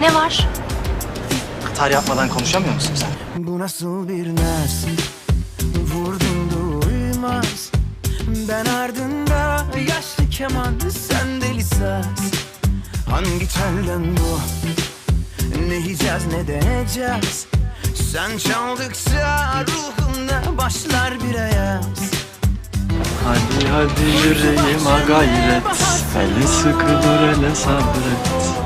Ne var? Atar yapmadan konuşamıyor musun sen? Bu nasıl bir naz Vurdun duymaz Ben ardında yaşlı keman Sen deli saz. Hangi telden bu? Ne yiyeceğiz ne deneyeceğiz? Sen çaldıkça ruhumda başlar bir ayaz. Hadi hadi yüreğime gayret. Hele sıkılır hele sabret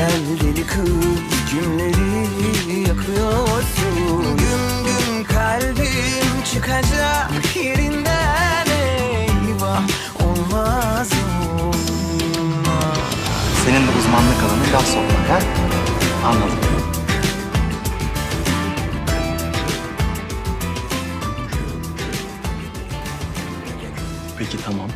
Gel deli kız cümleri yakıyorsun Güm güm kalbim çıkacak yerinden Eyvah olmaz olmaz Senin de uzmanlık alanın laf sokmak ha? Anladım. Peki tamam.